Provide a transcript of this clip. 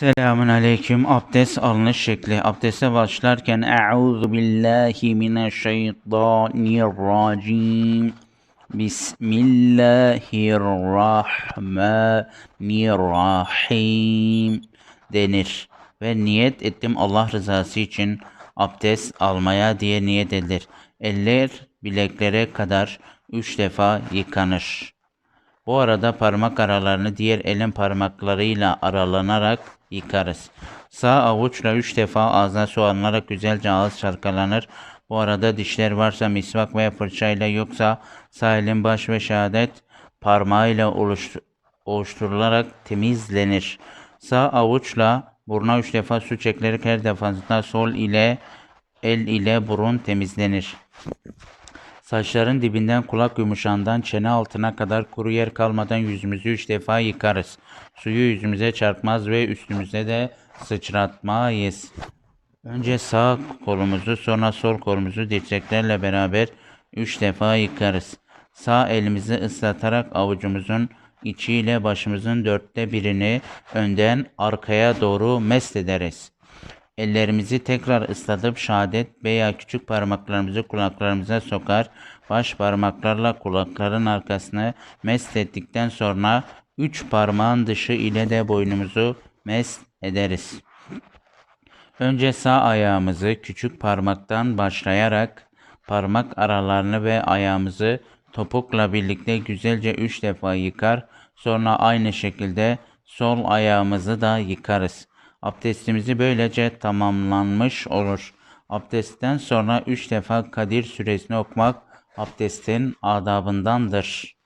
Selamun aleyküm. Abdest alınış şekli. Abdeste başlarken Euzu billahi mineşşeytanirracim. Bismillahirrahmanirrahim denir. Ve niyet ettim Allah rızası için abdest almaya diye niyet edilir. Eller bileklere kadar üç defa yıkanır. Bu arada parmak aralarını diğer elin parmaklarıyla aralanarak yıkarız. Sağ avuçla üç defa ağzına su alınarak güzelce ağız çalkalanır. Bu arada dişler varsa misvak veya fırçayla yoksa sağ elin baş ve şehadet parmağıyla oluştu- oluşturularak temizlenir. Sağ avuçla buruna üç defa su çekilerek her defasında sol ile el ile burun temizlenir. Saçların dibinden kulak yumuşağından çene altına kadar kuru yer kalmadan yüzümüzü üç defa yıkarız. Suyu yüzümüze çarpmaz ve üstümüze de sıçratmayız. Önce sağ kolumuzu sonra sol kolumuzu dirseklerle beraber üç defa yıkarız. Sağ elimizi ıslatarak avucumuzun içiyle başımızın dörtte birini önden arkaya doğru mest ederiz. Ellerimizi tekrar ıslatıp şehadet veya küçük parmaklarımızı kulaklarımıza sokar, baş parmaklarla kulakların arkasını mest ettikten sonra üç parmağın dışı ile de boynumuzu mest ederiz. Önce sağ ayağımızı küçük parmaktan başlayarak parmak aralarını ve ayağımızı topukla birlikte güzelce üç defa yıkar. Sonra aynı şekilde sol ayağımızı da yıkarız. Abdestimizi böylece tamamlanmış olur. Abdestten sonra üç defa Kadir suresini okumak abdestin adabındandır.